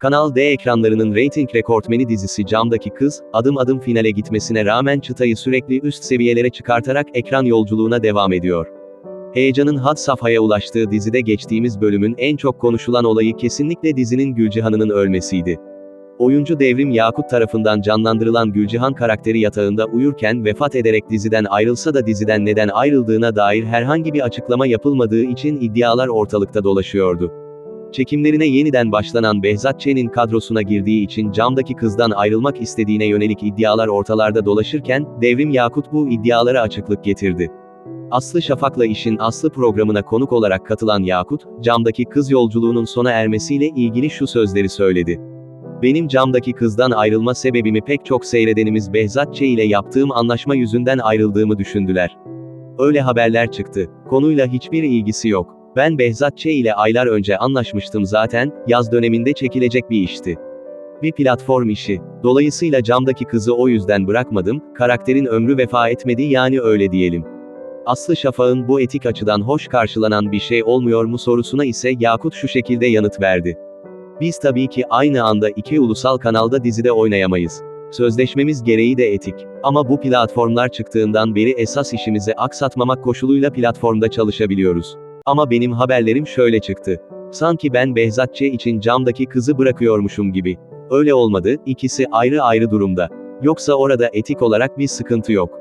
Kanal D ekranlarının reyting rekortmeni dizisi Camdaki Kız, adım adım finale gitmesine rağmen çıtayı sürekli üst seviyelere çıkartarak ekran yolculuğuna devam ediyor. Heyecanın had safhaya ulaştığı dizide geçtiğimiz bölümün en çok konuşulan olayı kesinlikle dizinin Gülcihan'ının ölmesiydi. Oyuncu Devrim Yakut tarafından canlandırılan Gülcihan karakteri yatağında uyurken vefat ederek diziden ayrılsa da diziden neden ayrıldığına dair herhangi bir açıklama yapılmadığı için iddialar ortalıkta dolaşıyordu. Çekimlerine yeniden başlanan Behzat Ç'nin kadrosuna girdiği için camdaki kızdan ayrılmak istediğine yönelik iddialar ortalarda dolaşırken, Devrim Yakut bu iddialara açıklık getirdi. Aslı Şafak'la işin Aslı programına konuk olarak katılan Yakut, camdaki kız yolculuğunun sona ermesiyle ilgili şu sözleri söyledi. Benim camdaki kızdan ayrılma sebebimi pek çok seyredenimiz Behzat Ç ile yaptığım anlaşma yüzünden ayrıldığımı düşündüler. Öyle haberler çıktı. Konuyla hiçbir ilgisi yok. Ben Behzat Ç ile aylar önce anlaşmıştım zaten, yaz döneminde çekilecek bir işti. Bir platform işi. Dolayısıyla camdaki kızı o yüzden bırakmadım, karakterin ömrü vefa etmedi yani öyle diyelim. Aslı Şafak'ın bu etik açıdan hoş karşılanan bir şey olmuyor mu sorusuna ise Yakut şu şekilde yanıt verdi. Biz tabii ki aynı anda iki ulusal kanalda dizide oynayamayız. Sözleşmemiz gereği de etik. Ama bu platformlar çıktığından beri esas işimizi aksatmamak koşuluyla platformda çalışabiliyoruz. Ama benim haberlerim şöyle çıktı. Sanki ben Behzat Ç için camdaki kızı bırakıyormuşum gibi. Öyle olmadı, ikisi ayrı ayrı durumda. Yoksa orada etik olarak bir sıkıntı yok.